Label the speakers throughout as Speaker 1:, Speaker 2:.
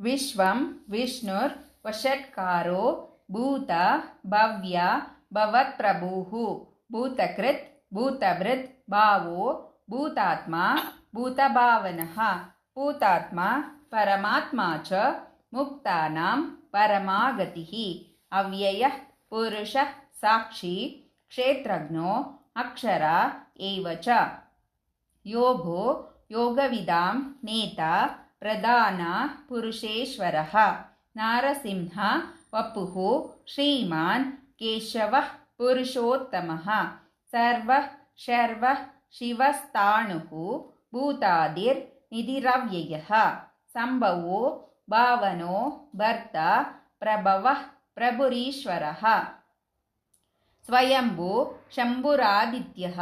Speaker 1: विश्वं विष्णुर्वषट्कारो भूत भव्य भवत्प्रभुः। भूतकृत् भूतभृत् भावो भूतात्मा भूतभावनः। भूतात्मा परमात्मा च मुक्तानां परमागतिः। अव्ययः पुरुषः साक्षी क्षेत्रज्ञो अक्षर एव च। योगो योगविदां नेता ಪ್ರಧಾನ ಪುರುಷೇಶ್ವರ. ನಾರಸಿಂಹ ವಪು ಶ್ರೀಮಾನ್ ಕೇಶವ ಪುರುಷೋತ್ತಮ. ಸರ್ವ ಶರ್ವ ಶಿವಸ್ತಾಣು ಭೂತಾದಿರ್ ನಿಧಿರವ್ಯಯ. ಸಂಭವೋ ಭಾವನೋ ಭರ್ತ ಪ್ರಭವ ಪ್ರಭುರೀಶ್ವರ. ಸ್ವಯಂಭು ಶಂಭುರಾದಿತ್ಯ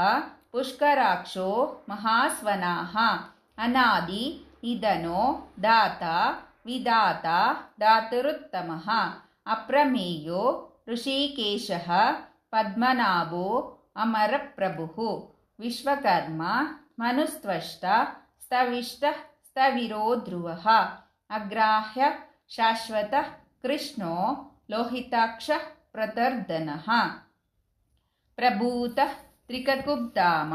Speaker 1: ಪುಷ್ಕರಾಕ್ಷೋ ಮಹಾಸ್ವನಾ ಅನಾದಿ निधनो दाता विदाता दातुरुत्तमः अप्रमेयो ऋषिकेशः पद्मनाभो अमरप्रभुः। विश्वकर्मा मनुस्त्वष्टा स्तविष्टः स्तविरो ध्रुवः। अग्राह्य शाश्वतः कृष्णो लोहिताक्षः प्रतर्दनः। प्रभूतः त्रिककुब्धाम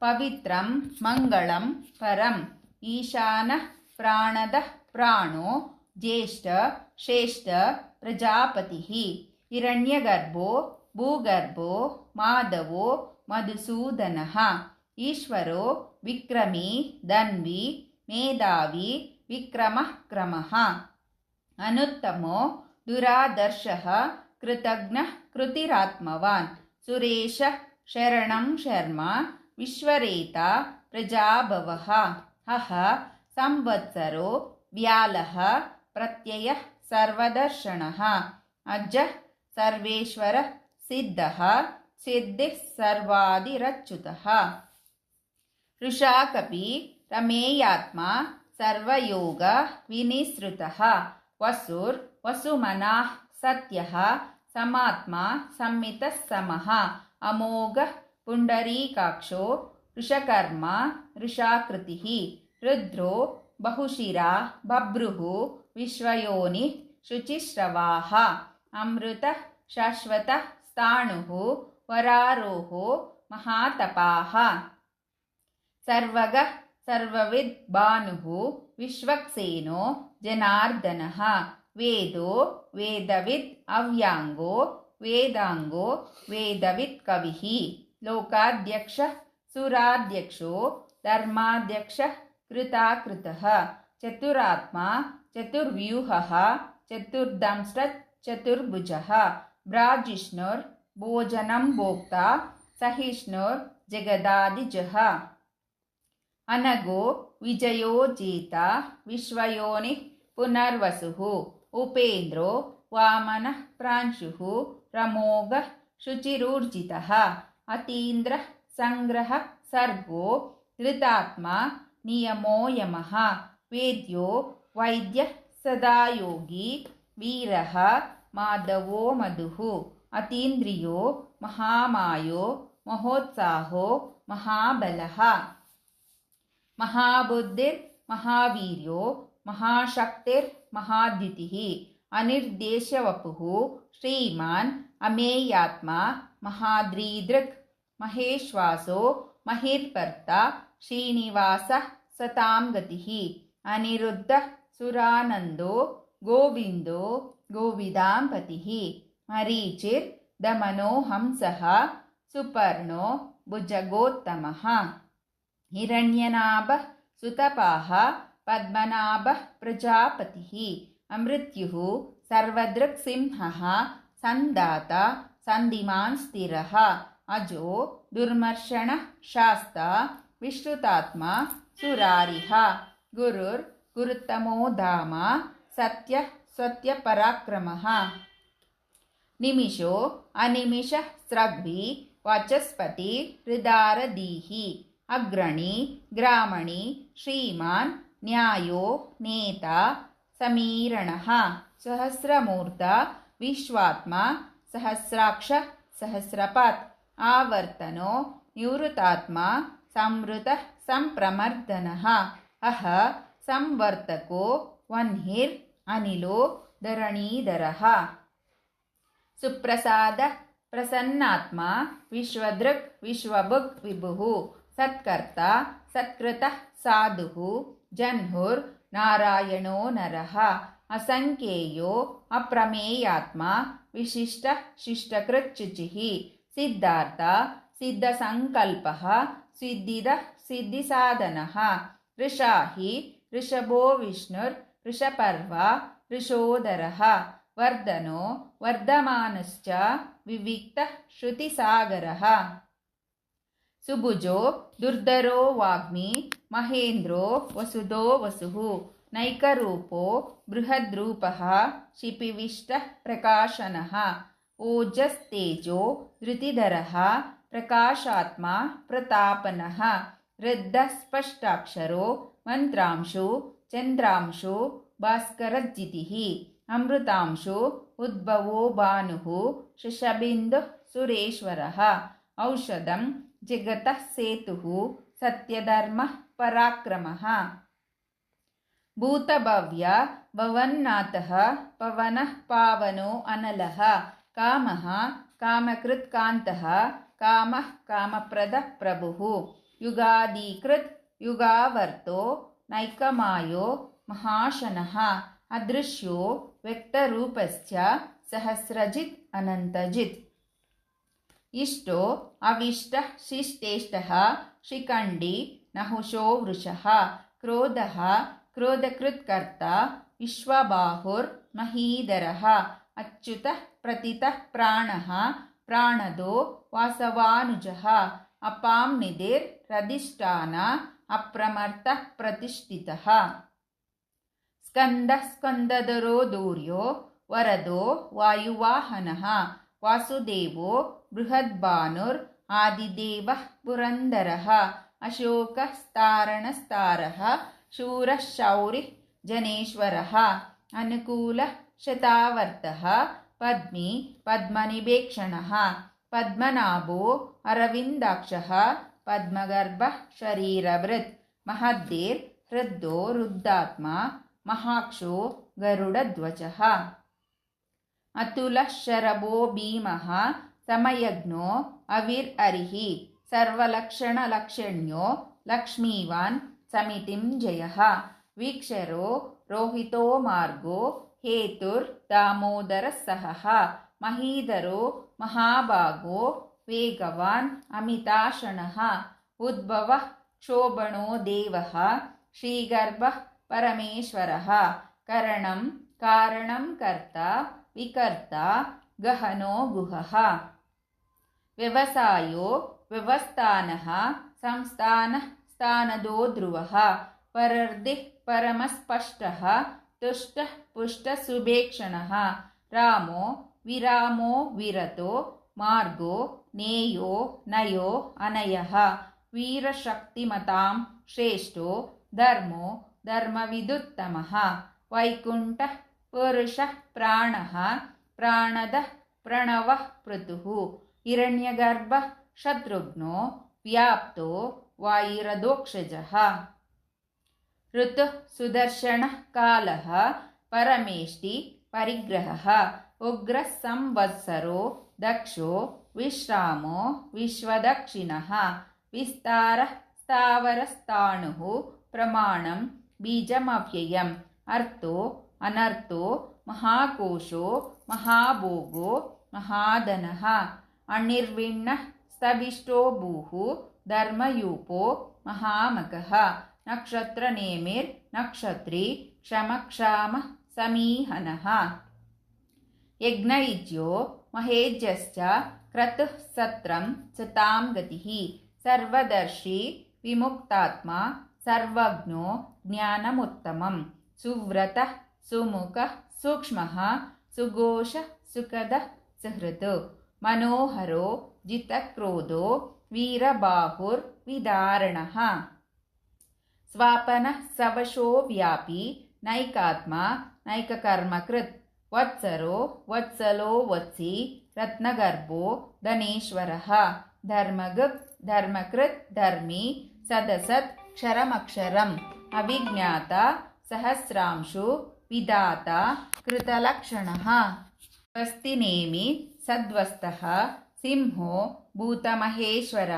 Speaker 1: पवित्रं मङ्गलं परम् ಈಶಾನ ಪ್ರಾಣದ ಪ್ರಾಣೋ ಜ್ಯೇಷ್ಠ ಶ್ರೇಷ್ಠ ಪ್ರಜಾಪತಿ ಹಿರಣ್ಯಗರ್ಭೋ ಭೂಗರ್ಭೋ ಮಾಧವೋ ಮಧುಸೂದನ ಈಶ್ವರೋ ವಿಕ್ರಮಿ ದನ್ವಿ ಮೇಧಾವಿ ವಿಕ್ರಮಕ್ರಮ ಅನುತ್ತಮೋ ದುರಾದರ್ಶ ಕೃತಜ್ಞ ಕೃತಿರಾತ್ಮವಾನ್ ಸುರೇಶ ಶರಣಂ ಶರ್ಮ ವಿಶ್ವರೇತ ಪ್ರಜಾಭವ ಹಹ ಸಂವತ್ಸರೋ ವ್ಯಾಲಃ ಪ್ರತ್ಯಯ ಸರ್ವದರ್ಶನ ಅಜ್ಜ ಸರ್ವೇಶ್ವರ ಸಿದ್ಧ ಸಿದ್ಧಿ ಸರ್ವಾದಿರಚ್ಯುತ. ಋಷಾಕಪಿ ರಮೇಯಾತ್ಮ, ಸರ್ವಯೋಗ, ವಿನಿಸೃತ, ವಸುರ್, ವಸುಮನಾ, ಸತ್ಯ, ಸಮಾತ್ಮ ಸಂಮಿತ ಸಮಃ, ಅಮೋಘ, ಪುಂಡರೀಕಾಕ್ಷೋ ऋषकर्मा ऋषाकृतिः रुद्रो बहुशिरा बभ्रुः विश्वयोनिः शुचिश्रवाः अमृतः शाश्वतः स्थाणुः वरारोहो महातपाः। सर्वगः सर्वविद् भानुः विश्वक्सेनो जनार्दनः वेदो वेदविद् अव्याङ्गो वेदाङ्गो वेदवित् कविः लोकाध्यक्षः सुराध्यक्षो धर्माध्यक्षः कृताकृतः। चतुरात्मा, चतुर्व्यूहः चतुर्दंष्ट्रत् चतुर्भुजः। भ्राजिष्णुर्भोजनं भोक्ता सहिष्णुर्जगदादिजः अनगो, विजयो जेता, विश्वयोनिः पुनर्वसुः। उपेन्द्रो, वामनः प्रांशुः। प्रमोगः, शुचिरूर्जितः। अतीन्द्रः सङ्ग्रहः सर्गो धृतात्मा नियमो यमः वेद्यो वैद्यः सदा योगी वीरः माधवो मधुः अतीन्द्रियो महामायो महोत्साहो महाबलः। महाबुद्धिर्महावीर्यो महाशक्तिर्महाद्युतिः अनिर्देशवपुः श्रीमान् अमेयात्मा महाद्रीदृक् महेश्वासो महिर्भर्ता श्रीनिवासः सतां गतिः। अनिरुद्धः सुरानन्दो गोविन्दो गोविदां पतिः। मरीचिर्दमनो हंसः सुपर्णो भुजगोत्तमः। हिरण्यनाभः सुतपाः पद्मनाभः प्रजापतिः। अमृत्युः सर्वदृक्सिंहः सन्दाता सन्धिमान् स्थिरः ಅಜೋ ದುರ್ಮರ್ಷಣ ಶಾಸ್ತ ವಿಶ್ರುತಾತ್ಮ ಸುರಾರಿಹ. ಗುರುರ್ ಗುರುತ್ತಮೋ ಧಾಮ ಸತ್ಯ ಸತ್ಯ ಪರಾಕ್ರಮ. ನಿಮಿಷೋ ಅನಿಮಿಷ ಸ್ರಗ್ವಿ ವಾಚಸ್ಪತಿ ಹೃದಾರದೀಹಿ ಅಗ್ರಣಿ ಗ್ರಾಮಣಿ ಶ್ರೀಮಾನ್ ನ್ಯಾಯೋ ನೇತಾ ಸಮೀರಣ. ಸಹಸ್ರಮೂರ್ತ ವಿಶ್ವಾತ್ಮ ಸಹಸ್ರಾಕ್ಷ ಸಹಸ್ರಪಾತ್. ಆವರ್ತನೋ ನಿವೃತ್ತಾತ್ಮ ಸಂವೃತ ಸಂಪ್ರಮರ್ದನಃ. ಅಹ ಸಂವರ್ತಕೋ ವನ್ಹಿರ್ ಅನಿಲೋ ಧರಣೀಧರ. ಸುಪ್ರಸಾದ ಪ್ರಸನ್ನಾತ್ಮ ವಿಶ್ವದೃಕ್ ವಿಶ್ವಭುಕ್ ವಿಭು ಸತ್ಕರ್ತ ಸತ್ಕೃತ ಸಾಧು ಜನ್ಹುರ್ ನಾರಾಯಣೋ ನರ. ಅಸಂಖ್ಯೇಯೋ ಅಪ್ರಮೇಯಾತ್ಮ ವಿಶಿಷ್ಟ ಶಿಷ್ಟಕೃತ್ ಸಿದ್ಧಾರ್ಥ, ಸಿದ್ಧ ಸಂಕಲ್ಪ, ಸಿದ್ಧಿದ ಸಿದ್ಧಿ ಸಾಧನ ಋಷಾಹಿ, ಋಷಭೋ ವಿಷ್ಣುರ್, ಋಷಪರ್ವ, ಋಷೋದರ. ವರ್ಧನೋ, ವರ್ಧಮಾನಶ್ಚ, ವಿವಿಕ್ತ ಶ್ರುತಿ ಸಾಗರ ಸುಭುಜೋ, ದುರ್ಧರೋ ವಾಗ್ಮಿ, ಮಹೇಂದ್ರೋ ವಸುಧೋ ವಸುಹು. ನೈಕರೂಪೋ, ಬೃಹದ್ರೂಪ, ಶಿಪಿವಿಷ್ಟ ಪ್ರಕಾಶನಃ. ओजस्तेजो धृतिधरः प्रकाशात्मा प्रतापनः वृद्धस्पष्टाक्षरो मन्त्रांशु चन्द्रांशु भास्करजितिः अमृतांशु उद्भवो भानुः शशबिन्दुः सुरेश्वरः औषधं जगतः सेतुः सत्यधर्मः पराक्रमः। भूतभव्य भवन्नाथः पवनः पावनो अनलः कामः कामकृत्कान्तः कामः कामप्रदः प्रभुः युगादिकृत् युगावर्तो नैकमायो महाशनः अदृश्यो व्यक्तरूपश्च सहस्रजित् अनन्तजित्। इष्टो अविष्टः शिष्टेष्टः शिखण्डी नहुषो वृषः क्रोधः क्रोधकृत्कर्ता विश्वबाहुर्महीधरः ಅಚ್ಯುತ ಪ್ರತಿತ ಪ್ರಾಣ ಪ್ರಾಣದೋ ವಾಸವಾನುಜ ಅಪಾಂ ನಿಧಿರ್ ರಧಿಷ್ಠಾನ ಅಪ್ರಮರ್ಥ ಪ್ರತಿಷ್ಠಿತ. ಸ್ಕಂದ ಸ್ಕಂದದರೋ ದೂರ್ಯೋ ವರದೋ ವಾಯುವಾಹನ ವಾಸುದೇವೋ ಬೃಹದ್ಭಾನುರ್ ಆದಿದೇವ ಪುರಂದರ ಅಶೋಕಸ್ತಾರಣಸ್ತಾರ ಶೂರಶೌರಿ ಜನೇಶ್ವರ ಅನುಕೂಲ शतावर्तः पद्मी पद्मनिवेक्षणः पद्मनाभो अरविन्दाक्षः पद्मगर्भः शरीरवृत् महद्देर्हृद्दो रुद्धात्मा महाक्षो गरुडध्वजः। अतुलः शरभो भीमः समयज्ञो अविर्हरिः सर्वलक्षणलक्षण्यो लक्ष्मीवान् समितिं जयः। वीक्षरो रोहितो मार्गो हेतुर्दामोदरः सहः महीधरो महाभागो वेगवान् अमिताशनः। उद्भवः क्षोभणो देवः। श्रीगर्भः परमेश्वरः। करणं कारणं कर्ता विकर्ता गहनो गुहः। व्यवसायो व्यवस्थानः संस्थानः स्थानदो ध्रुवः। परर्दिः परमस्पष्टः तुष्टः ಪುಷ್ಟಸುಭೇಕ್ಷಣಃ. ರಾಮೋ, ವಿರಾಮೋ, ವಿರತೋ, ಮಾರ್ಗೋ, ನೇಯೋ, ನಯೋ, ಅನಯ. ವೀರಶಕ್ತಿಮತಾಂ ಶ್ರೇಷ್ಠೋ, ಧರ್ಮೋ, ಧರ್ಮವಿದುತ್ತಮ. ವೈಕುಂಠ ಪುರುಷ ಪ್ರಾಣ, ಪ್ರಾಣದ ಪ್ರಣವ ಪೃತು ಹಿರಣ್ಯಗರ್ಭ ಶತ್ರುಘ್ನೋ, ವ್ಯಾಪ್ತೋ ವಾಯುರದೋಕ್ಷಜ ಋತು ಸುದರ್ಶನ ಕಾಲ परमेष्टि परिग्रहः उग्रः संवत्सरो दक्षो विश्रामो विश्वदक्षिणः विस्तारः स्थावरस्ताणुः प्रमाणं बीजमव्ययम् अर्थो अनर्थो महाकोशो महाभोगो महाधनः अनिर्विण्णः स्तविष्टो भूः धर्मयूपो महामकः नक्षत्रनेमिर्नक्षत्री क्षमक्षामः समीहनः। यज्ञयुज्यो महेज्यश्च क्रतुः सत्रं च तां गतिः। सर्वदर्शी विमुक्तात्मा सर्वज्ञो ज्ञानमुत्तमं। सुव्रतः सुमुखः सूक्ष्मः सुघोषः सुखदः सुहृत् मनोहरो जितक्रोधो वीरबाहुर्विदारणः स्वापनः सवशो व्यापी ನೈಕಾತ್ಮ ನೈಕ ಕರ್ಮ ಕೃತ್, ವತ್ಸರು, ವತ್ಸಲೋ ವತ್ಸಿ, ರತ್ನಗರ್ಭೋ ಧನೇಶ್ವರ ಧರ್ಮಗುಪ್ ಧರ್ಮಕೃತ್, ಧರ್ಮಿ, ಸದಸತ್, ಕ್ಷರಮಕ್ಷರಂ, ಅವಿಜ್ಞಾತ, ಸಹಸ್ರಾಂಶು, ವಿಧಾತ, ಕೃತಲಕ್ಷಣ. ಸ್ವಸ್ತಿ ನೇಮಿ ಸದ್ವಸ್ತಃ, ಸಿಂಹೋ, ಭೂತಮಹೇಶ್ವರ,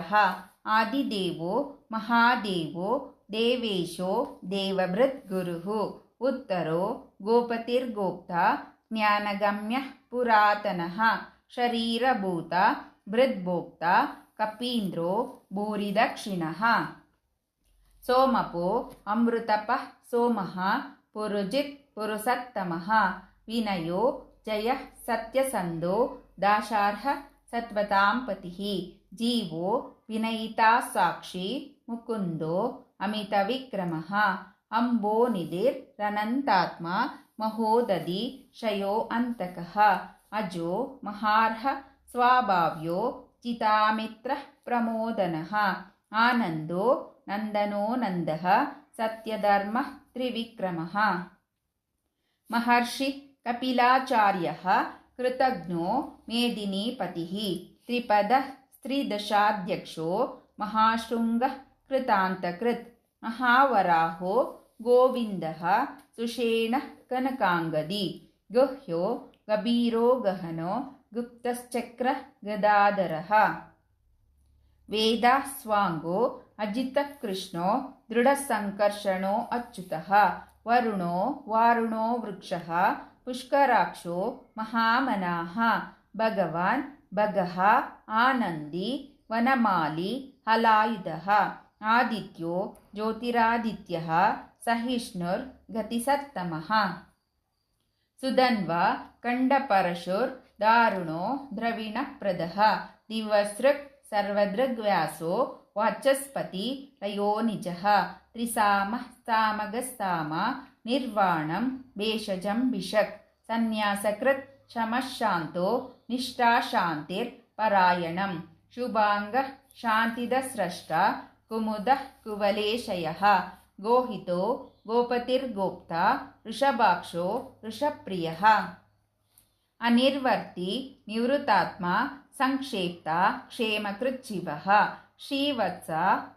Speaker 1: ಆದಿದೇವೋ, ಮಹಾದೇವೋ, ದೇವೇಶೋ ದೇವಭೃದ್ಗುರು उत्तरो गोपतिर्गोप्ता ज्ञानगम्यः पुरातनः शरीरभूत भृद्भोक्ता कपीन्द्रो भूरिदक्षिणः। सोमपो अमृतपः सोमः पुरुजित् पुरुसत्तमः विनयो जयः सत्यसन्धो दाशार्ह सत्वतां पतिः जीवो विनयिता साक्षी मुकुन्दो अमितविक्रमः ಅಂಬೋನಿದಿರ್ ರನಂತಾತ್ಮ ಮಹೋದಧಿ ಶಯೋ ಅಂತಕಃ ಅಜೋ ಮಹಾರ್ಹ ಸ್ವಾಭಾವ್ಯೋ ಚಿತಾಮಿತ್ರ ಪ್ರಮೋದನಃ ಆನಂದೋ ನಂದನೋ ನಂದಃ ಸತ್ಯಧರ್ಮ ತ್ರಿವಿಕ್ರಮಃ ಮಹರ್ಷಿ ಕಪಿಲಾಚಾರ್ಯ ಕೃತಜ್ಞೋ ಮೇದಿನೀಪತಿ ತ್ರಿಪದ ಸ್ತ್ರೀದಶಾಧ್ಯಕ್ಷೋ ಮಹಾಶೃಂಗ ಕೃತಾಂತಕೃತ್ ಮಹಾವರಾಹೋ गोविन्दः सुषेणः कनकाङ्गदी गुह्यो गभीरो गहनो गुप्तश्चक्र गदाधरः वेदाः स्वाङ्गो अजितकृष्णो दृढसङ्कर्षणो अच्युतः वरुणो वारुणो वृक्षः पुष्कराक्षो महामनाः भगवान् भगः आनन्दी वनमाली हलायुधः आदित्यो ज्योतिरादित्यः सहिष्णुर्गतिसत्तमः सुधन्वा कण्डपरशुर्दारुणो द्रविणप्रदः दिवसृक् सर्वदृग्व्यासो वाचस्पति लयोनिजः सामगस्ताम निर्वाणं भेषजं भिषक् सन्न्यासकृत् शमशान्तो निष्ठाशान्तिर्परायणं शुभाङ्गः शान्तिदस्रष्टा कुमुदः कुवलेशयः गोहितो गोपतिर्गोप्ता वृषभाक्षो वृषप्रियः अनिर्वर्ति निवृतात्मा सङ्क्षेप्ता क्षेमकृच्छिवः श्रीवत्स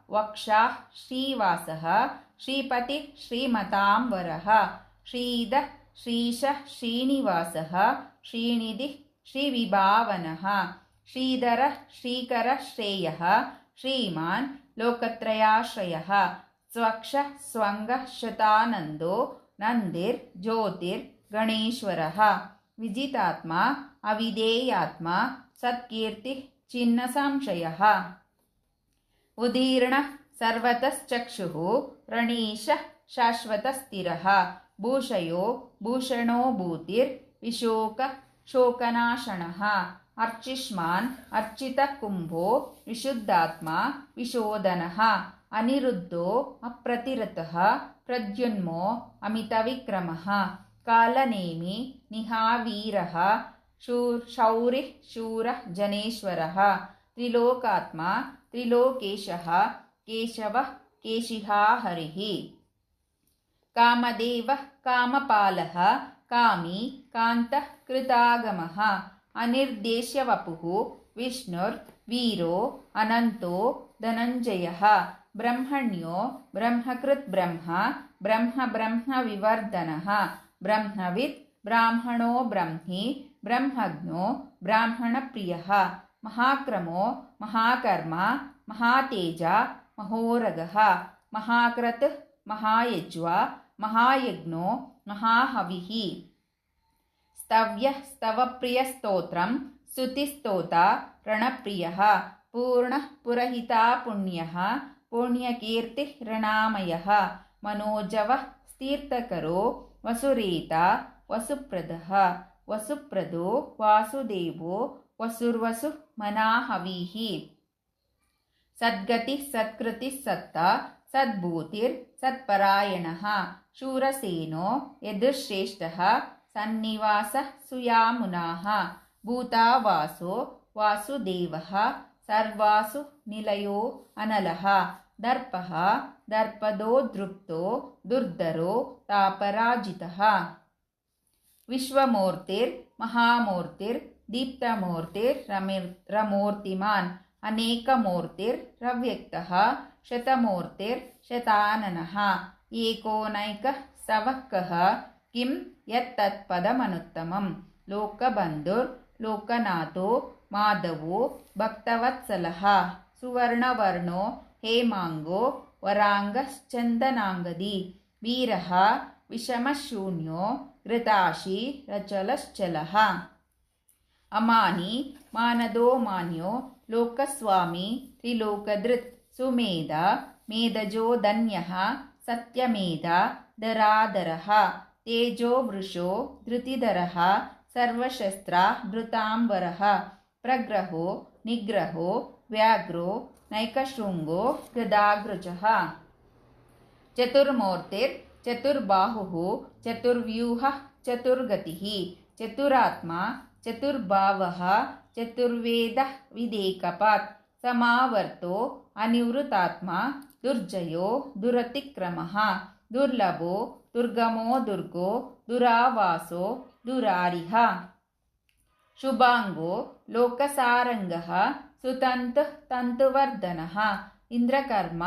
Speaker 1: वक्षाः श्रीवासः। श्रीपतिः श्रीमताम्बरः। श्रीद श्रीशः श्रीनिवासः। श्रीनिधिः श्रीविभावनः। श्रीधरः श्रीकरः श्रेयः। श्रीमान् लोकत्रयाश्रयः स्वक्षः स्वङ्गः शतानन्दो नन्दिर्ज्योतिर्गणेश्वरः विजितात्मा अविधेयात्मा सत्कीर्तिः चिन्नसंशयः उदीर्णः सर्वतश्चक्षुः प्रणीशः शाश्वतस्थिरः। भूषयो भूषणो भूतिर्विशोकः शोकनाशनः ಅರ್ಚಿಷ್ಮಾನ್ ಅರ್ಚಿತ ಕುಂಭೋ ವಿಶುದ್ಧಾತ್ಮ ವಿಶೋಧನಃ ಅನಿರುದ್ಧೋ ಅಪ್ರತಿರತಃ ಪ್ರದ್ಯುನ್ಮೋ ಅಮಿತವಿಕ್ರಮಃ ಕಾಲನೇಮಿ ನಿಹಾವೀರಃ ಶೂ ಶೌರಿಃ ಶೂರಃ ಜನೇಶ್ವರಃ ತ್ರಿಲೋಕಾತ್ಮ ತ್ರಿಲೋಕೇಶಃ ಕೇಶವಃ ಕೇಶಿಹಾ ಹರಿಃ ಕಾಮದೇವಃ ಕಾಮಪಾಲಃ ಕಾಮಿ ಕಾಂತಃ ಕೃತಾಗಮಃ अनिर्देश्यवपुः। विष्णुर्वीरो अनन्तो धनञ्जयः। ब्रह्मण्यो ब्रह्मकृद्ब्रह्म ब्रह्म ब्रह्मविवर्धनः। ब्रह्मवित् ब्राह्मणो ब्रह्मी। ब्रह्मज्ञो ब्राह्मणप्रियः। महाक्रमो महाकर्म। महातेज महोरगः। महाक्रत् महायज्वा। महायज्ञो महाहविः स्तव्यः स्तवप्रियस्तोत्रं स्तुतिस्तोता रणप्रियः पूर्णः पुरहिता पुण्यः पुण्यकीर्तिः ऋणामयः मनोजवः स्तीर्थकरो वसुरेता वसुप्रदः वसुप्रदो वासुदेवो वसुर्वसुः मनाहवीः सद्गतिः सत्कृतिः सत्ता सद्भूतिर्सत्परायणः शूरसेनो यदुश्रेष्ठः సన్నివాస సుయామునాః భూతావాసో వాసుదేవः సర్వాసు నిలయో అనలః దర్పః దర్పదో దృప్తో దుర్ధరో తాపరాజితః. విశ్వమూర్తిర్ మహామూర్తిర్ దీప్తమూర్తిర్ రమిర్ రమూర్తిమాన్ అనేకమూర్తిర్ రవ్యక్తః శతమూర్తిర్ శతాననः ఏకోనైక సవక్కः किं यत्तत्पदमनुत्तमं लोकबन्धुर्लोकनाथो माधवो भक्तवत्सलः सुवर्णवर्णो हेमाङ्गो वराङ्गश्चन्दनाङ्गदी वीरः विषमशून्यो घृताशी रचलश्चलः। अमानी मानदो मान्यो लोकस्वामी त्रिलोकधृत् सुमेध मेधजो धन्यः सत्यमेध दरादरः तेजो वृषो धृतिधरः सर्वशस्त्रा धृताम्बरः प्रग्रहो निग्रहो व्याघ्रो नैकशृङ्गो गदाग्रजः चतुर्मूर्तिर्चतुर्बाहुः चतुर्व्यूहः चतुर्गतिः चतुरात्मा चतुर्भावः चतुर्वेदः विदेकपात् समावर्तो अनिवृतात्मा दुर्जयो दुरतिक्रमः दुर्लभो ದುರ್ಗಮೋ ದುರ್ಗೋ ದುರಾವಾಸೋ ದುರಾರಿಹ. ಶುಭಾಂಗೋ ಲೋಕಸಾರಂಗ ಸುತಂತ ತಂತುವರ್ಧನ. ಇಂದ್ರಕರ್ಮ,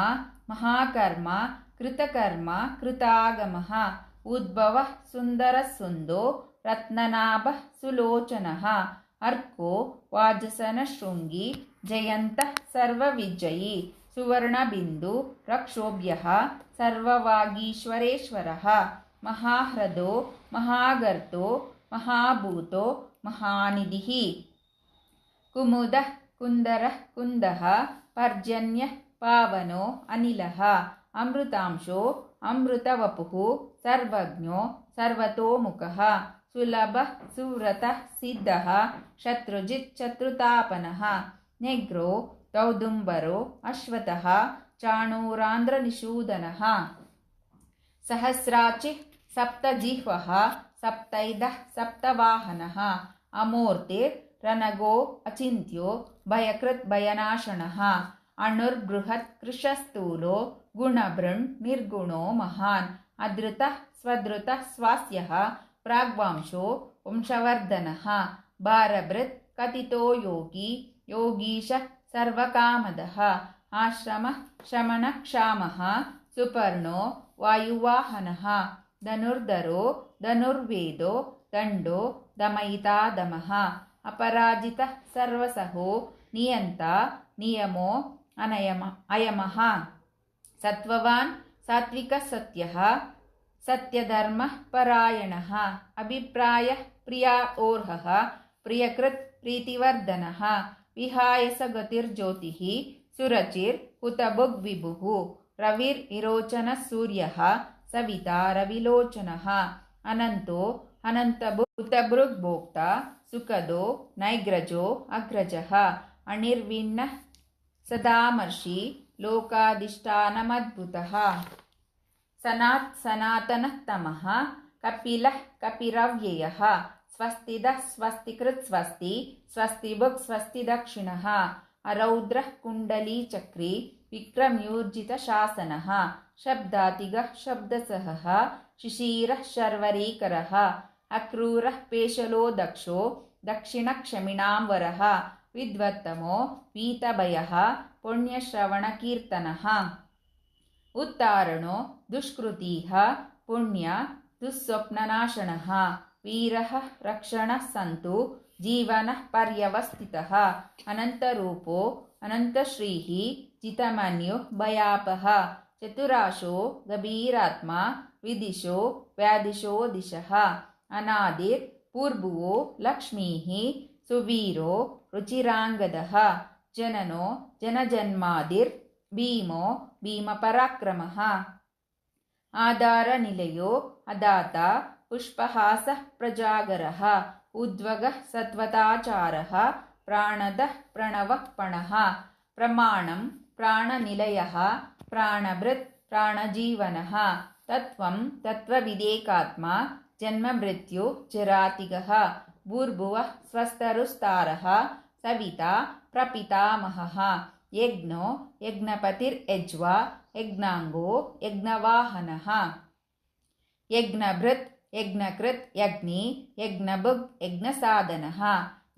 Speaker 1: ಮಹಾಕರ್ಮ, ಕೃತಕರ್ಮ, ಕೃತಾಗಮ. ಉದ್ಭವ ಸುಂದರಸುಂದೋ ರತ್ನನಾಭ ಸುಲೋಚನ. ಅರ್ಕೋ ವಾಜಸನ ಶೃಂಗಿ ಜಯಂತ ಸರ್ವವಿಜಯಿ. सुवर्णबिन्दु रक्षोभ्यः सर्ववागीश्वरेश्वरः महाह्रदो महागर्तो महाभूतो महानिधिः। कुमुदः कुन्दरः कुन्दः पर्जन्यः पावनो अनिलः अमृतांशो अमृतवपुः सर्वज्ञो सर्वतोमुखः। सुलभः सुव्रतः सिद्धः शत्रुजिच्चत्रुतापनः नेग्रो ಕೌದುಂಬರು ಅಶ್ವತಃ ಚಾಣೂರಾಂಧ್ರನಿಷೂದನಃ. ಸಹಸ್ರಾಚಿಃ ಸಪ್ತಜಿಹ್ವಃ ಸಪ್ತೈದಃ ಸಪ್ತವಾಹನ. ಅಮೂರ್ತಿ ರನಗೋ ಅಚಿಂತ್ಯೋ ಭಯಕೃತ್ ಭಯನಾಶನ. ಅಣುರ್ಬೃಹತ್ ಕೃಶಸ್ಥೂಲೋ ಗುಣಭೃಣ್ ನಿರ್ಗುಣೋ ಮಹಾನ್. ಅದೃತ ಸ್ವದೃತ ಸ್ವಾಸ್ಯ ಪ್ರಾಗ್ವಾಂಶೋ ವಂಶವರ್ಧನ. ಭಾರಭೃತ್ ಕಥಿತೋ ಯೋಗಿ ಯೋಗೀಶಃ सर्वकामदः। आश्रमः शमनक्षामः सुपर्णो वायुवाहनः धनुर्धरो धनुर्वेदो दण्डो दमयिता दमः अपराजितः सर्वसहो नियन्ता नियमो अनयम अयमः। सत्त्ववान् सात्विकसत्यः सत्यधर्मः परायणः। अभिप्रायः प्रियाओर्हः प्रियकृत् प्रीतिवर्धनः ವಿಹಾಯಸ ಗತಿರ್ಜ್ಯೋತಿಃ ಸುರಚಿರ್ ಹುತಬುಗ್ ವಿಭು ರವಿರ್ ವಿರೋಚನ ಸೂರ್ಯ ಸವಿತಾ ರವಿಲೋಚನ ಅನಂತೋ ಅನಂತಬು ಹುತಬೃಗ್ ಭೋಕ್ತ ಸುಖದೋ ನೈಗ್ರಜೋ ಅಗ್ರಜ ಅಣಿರ್ವಿನ್ನ ಸದಾಮರ್ಷಿ ಲೋಕಾಧಿಷ್ಠಾನಮದ್ಭುತ ಸನಾತ್ ಸನಾತನ ತಮಃ ಕಪಿಲ ಕಪಿರವ್ಯಯ स्वस्तिदः स्वस्तिकृत् स्वस्ति स्वस्तिभुक् स्वस्तिदक्षिणः अरौद्रः कुण्डलीचक्री विक्रम्यूर्जितशासनः शब्दातिगः शब्दसहः शिशिरः शर्वरीकरः अक्रूरः पेशलो दक्षो दक्षिणक्षमिणां वरः विद्वत्तमो वीतभयः पुण्यश्रवणकीर्तनः उत्तारणो दुष्कृतिः पुण्य दुःस्वप्ननाशनः वीरः रक्षणः सन्तु जीवनः पर्यवस्थितः। अनन्तरूपो अनन्तश्रीः जितमन्युः भयापः। चतुराशो गभीरात्मा विदिशो व्यादिशो दिशः। अनादिर्पूर्भुवो लक्ष्मीः सुवीरो रुचिराङ्गदः। जननो जनजन्मादिर्भीमो भीमपराक्रमः। आधारनिलयो अदाता पुष्पहासः प्रजागरः उद्वगः सत्वताचारः प्राणदः प्रणवः पणः प्रमाणं प्राणनिलयः प्राणभृत् प्राणजीवनः तत्त्वं तत्त्वविदेकात्मा जन्ममृत्यु जरातिगः भूर्भुवः स्वस्तरुस्तारः सविता प्रपितामहः यज्ञो यज्ञपतिर्यज्वा यज्ञाङ्गो यज्ञवाहनः यज्ञभृत् ಯಜ್ಞಕೃತ್ ಯಜ್ಞಿ ಯಜ್ಞಭುಗ್ ಯಜ್ಞಸಾಧನಃ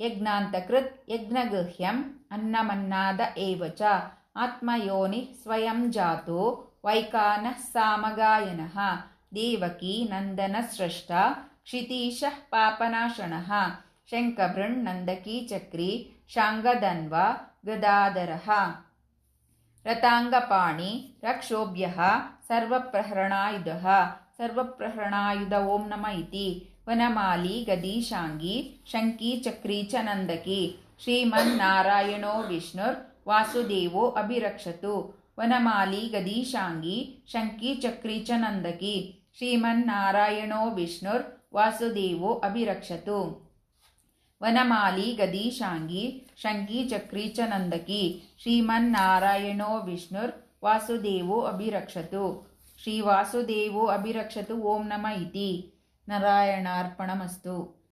Speaker 1: ಯಜ್ಞಾಂತಕೃತ್ ಯಜ್ಞಗುಹ್ಯಂ ಅನ್ನಮನ್ನಾದ ಏವಚ ಆತ್ಮಯೋನಿ ಸ್ವಯಂ ಜಾತು ವೈಕಾನ ಸಾಮಗಾಯನ ದೇವಕಿ ನಂದನ ಸೃಷ್ಟ ಕ್ಷಿತೀಶ ಪಾಪನಾಶನ ಶಂಕಭೃಣ್ ನಂದಕಿ ಚಕ್ರಿ ಶಾಂಗದನ್ವ ಗದಾಧರ ರಥಾಂಗಪಾಣಿ ರಕ್ಷೋಭ್ಯ ಸರ್ವಪ್ರಹರಣಾಯುಧ ಸರ್ವಪ್ರಹರಣಾಯುಧ ಓಂ ನಮ ಇತಿ. ವನಮಾಲಿ ಗದೀಶಾಂಗಿ ಶಂಕಿ ಚಕ್ರಿ ಚ ನಂದಕಿ. ಶ್ರೀಮನ್ನಾರಾಯಣೋ ವಿಷ್ಣುರ್ ವಾಸುದೇವೋ ಅಭಿರಕ್ಷತು. ವನಮಾಲಿ ಗದೀಶಾಂಗಿ ಶಂಕಿ ಚಕ್ರಿ ಚ ನಂದಕಿ. ಶ್ರೀಮನ್ನಾರಾಯಣೋ ವಿಷ್ಣುರ್ ವಾಸುದೇವೋ ಅಭಿರಕ್ಷತು. ವನಮಾಲಿ ಗದೀಶಾಂಗಿ ಶಂಕಿ ಚಕ್ರಿ ಚ ನಂದಕಿ. ಶ್ರೀಮನ್ನಾರಾಯಣೋ ವಿಷ್ಣುರ್ ವಾಸುದೇವೋ ಅಭಿರಕ್ಷತು. ಶ್ರೀ ವಾಸುದೇವೋ ಅಭಿರಕ್ಷತು ಓಂ ನಮ ಇತಿ. ನಾರಾಯಣಾರ್ಪಣಮಸ್ತು.